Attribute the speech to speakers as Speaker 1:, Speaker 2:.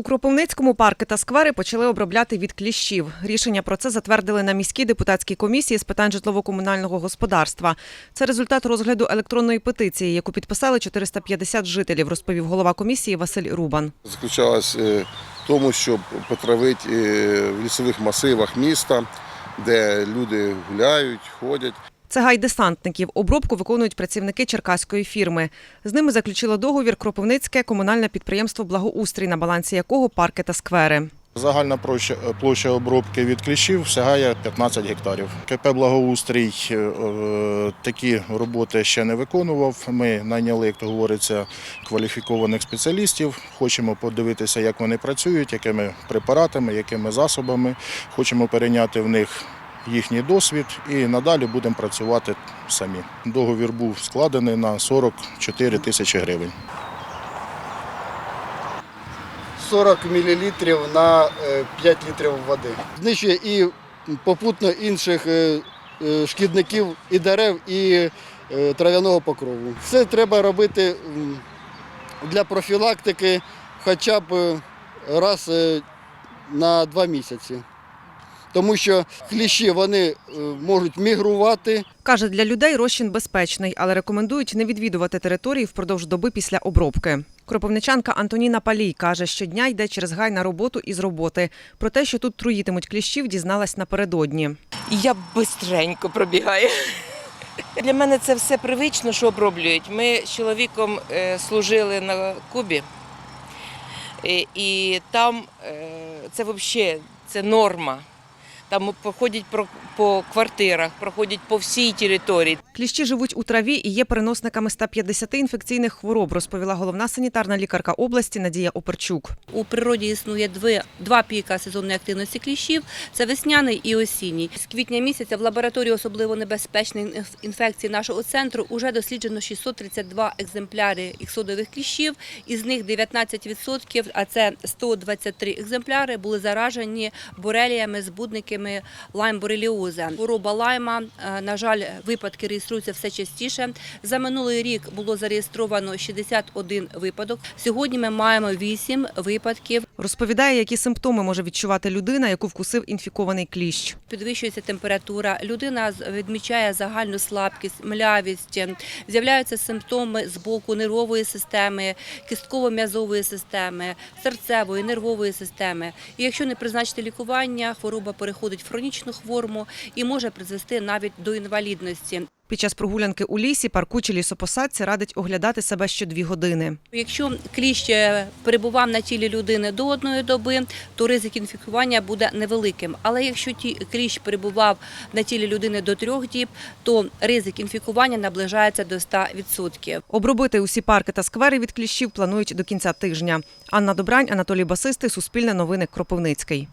Speaker 1: У Кропивницькому парки та сквери почали обробляти від кліщів. Рішення про це затвердили на міській депутатській комісії з питань житлово-комунального господарства. Це результат розгляду електронної петиції, яку підписали 450 жителів, розповів голова комісії Василь Рубан.
Speaker 2: заключалась е, в тому, щоб потравити е, в лісових масивах міста, де люди гуляють, ходять.
Speaker 1: Це гай десантників. Обробку виконують працівники черкаської фірми. З ними заключило договір Кропивницьке комунальне підприємство Благоустрій, на балансі якого парки та сквери.
Speaker 3: Загальна площа, площа обробки від кліщів сягає 15 гектарів. КП Благоустрій е, е, такі роботи ще не виконував. Ми найняли, як то говориться, кваліфікованих спеціалістів. Хочемо подивитися, як вони працюють, якими препаратами, якими засобами. Хочемо перейняти в них їхній досвід і надалі будемо працювати самі. Договір був складений на 44 тисячі гривень.
Speaker 4: 40 мл на е, 5 літрів води. Знищує і попутно інших е, е, шкідників і дерев, і е, трав'яного покрову. Все треба робити для профілактики хоча б е, раз е, на два місяці. Тому що кліщі вони е, можуть мігрувати.
Speaker 1: Каже, для людей розчин безпечний, але рекомендують не відвідувати території впродовж доби після обробки. Кропивничанка Антоніна Палій каже, щодня йде через гай на роботу і з роботи. Про те, що тут труїтимуть кліщів, дізналась напередодні.
Speaker 5: Я бистренько пробігаю. Для мене це все привично, що оброблюють. Ми з чоловіком е, служили на Кубі, і, і там е, це взагалі це норма. Там проходять по, по квартирах, проходять по всій території.
Speaker 1: Кліщі живуть у траві і є переносниками 150 інфекційних хвороб, розповіла головна санітарна лікарка області Надія Оперчук.
Speaker 6: У природі існує дві, два піка сезонної активності кліщів це весняний і осінній. З квітня місяця в лабораторії особливо небезпечних інф- інфекцій нашого центру вже досліджено 632 екземпляри іксодових кліщів, із них 19%, а це 123 екземпляри, були заражені бореліями, збудниками лайм-бореліоза. Хвороба лайма, е, на жаль, випадки реєструються все частіше. За минулий рік було зареєстровано 61 випадок. Сьогодні ми маємо 8 випадків.
Speaker 1: Розповідає, які симптоми може відчувати людина, яку вкусив інфікований кліщ.
Speaker 6: Підвищується температура, людина відмічає загальну слабкість, млявість, з'являються симптоми з боку нервової системи, кістково-м'язової системи, серцевої, нервової системи. І якщо не призначити лікування, хвороба переходить в хронічну форму і може призвести навіть до інвалідності.
Speaker 1: Під час прогулянки у лісі парку чи лісопосадці радить оглядати себе щодві години.
Speaker 6: Якщо кліщ е, перебував на тілі людини до одної доби, то ризик інфікування буде невеликим. Але якщо ті- кліщ перебував на тілі людини до трьох діб, то ризик інфікування наближається до 100%.
Speaker 1: Обробити усі парки та сквери від кліщів планують до кінця тижня. Анна Добрань, Анатолій Басисти, Суспільне новини, Кропивницький.